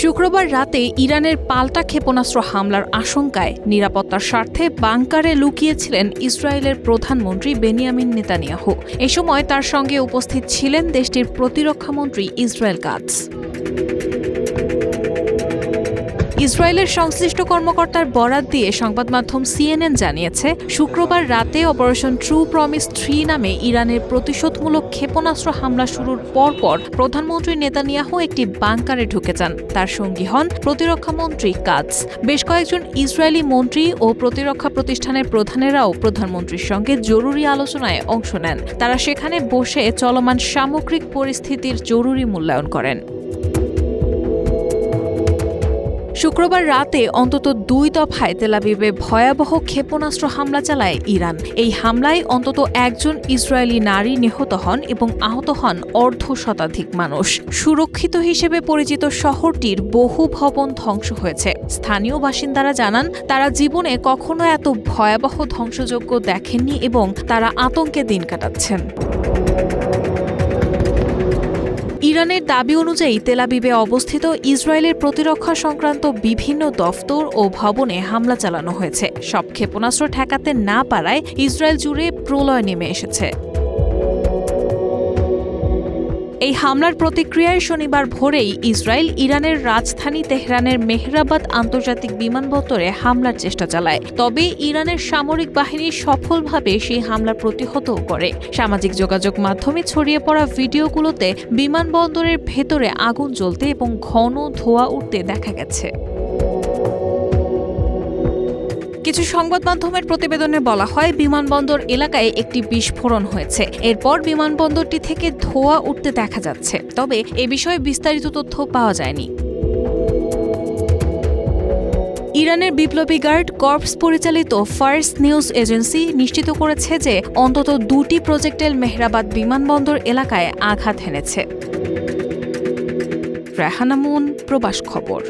শুক্রবার রাতে ইরানের পাল্টা ক্ষেপণাস্ত্র হামলার আশঙ্কায় নিরাপত্তার স্বার্থে বাংকারে লুকিয়েছিলেন ইসরায়েলের প্রধানমন্ত্রী বেনিয়ামিন নেতানিয়াহু। এ সময় তার সঙ্গে উপস্থিত ছিলেন দেশটির প্রতিরক্ষামন্ত্রী ইসরায়েল কাটস ইসরায়েলের সংশ্লিষ্ট কর্মকর্তার বরাত দিয়ে সংবাদ মাধ্যম সিএনএন জানিয়েছে, শুক্রবার রাতে অপারেশন ট্রু প্রমিস থ্রি নামে ইরানের প্রতিশোধমূলক ক্ষেপণাস্ত্র হামলা শুরুর পরপর প্রধানমন্ত্রী নেতানিয়াহু একটি বাংকারে ঢুকে যান। তার সঙ্গী হন প্রতিরক্ষামন্ত্রী কাজ। বেশ কয়েকজন ইসরায়েলি মন্ত্রী ও প্রতিরক্ষা প্রতিষ্ঠানের প্রধানেরাও প্রধানমন্ত্রীর সঙ্গে জরুরি আলোচনায় অংশ নেন। তারা সেখানে বসে চলমান সামগ্রিক পরিস্থিতির জরুরি মূল্যায়ন করেন। শুক্রবার রাতে অন্তত দুই দফায় তেলাবিবে ভয়াবহ ক্ষেপণাস্ত্র হামলা চালায় ইরান। এই হামলায় অন্তত একজন ইসরায়েলি নারী নিহত হন এবং আহত হন অর্ধ শতাধিক মানুষ। সুরক্ষিত হিসেবে পরিচিত শহরটির বহু ভবন ধ্বংস হয়েছে। স্থানীয় বাসিন্দারা জানান, তারা জীবনে কখনো এত ভয়াবহ ধ্বংসযজ্ঞ দেখেননি এবং তারা আতঙ্কে দিন কাটাচ্ছেন। ইরানের দাবি অনুযায়ী তেলাবিবে অবস্থিত ইসরায়েলের প্রতিরক্ষা সংক্রান্ত বিভিন্ন দফতর ও ভবনে হামলা চালানো হয়েছে। সব ক্ষেপণাস্ত্র ঠেকাতে না পারায় ইসরায়েল জুড়ে প্রলয় নেমে এসেছে। এই হামলার প্রতিক্রিয়ায় শনিবার ভোরেই ইসরায়েল, ইরানের রাজধানী তেহরানের মেহরাবাদ আন্তর্জাতিক বিমানবন্দরে হামলার চেষ্টা চালায়। তবে ইরানের সামরিক বাহিনী সফলভাবে সেই হামলা প্রতিহতও করে। সামাজিক যোগাযোগ মাধ্যমে ছড়িয়ে পড়া ভিডিওগুলোতে বিমানবন্দরের ভেতরে আগুন জ্বলতে এবং ঘন ধোয়া উঠতে দেখা গেছে। কিছু সংবাদ মাধ্যমের প্রতিবেদনে বলা হয়, বিমানবন্দর এলাকায় একটি বিস্ফোরণ হয়েছে। এরপর বিমানবন্দরটি থেকে ধোঁয়া উঠতে দেখা যাচ্ছে। তবে এ বিষয়ে বিস্তারিত তথ্য পাওয়া যায়নি। ইরানের বিপ্লবী গার্ড কর্পস পরিচালিত ফার্স্ট নিউজ এজেন্সি নিশ্চিত করেছে যে, অন্তত দুটি প্রজেক্টেল মেহরাবাদ বিমানবন্দর এলাকায় আঘাত হেনেছে রেহানামুন প্রবাস খবর।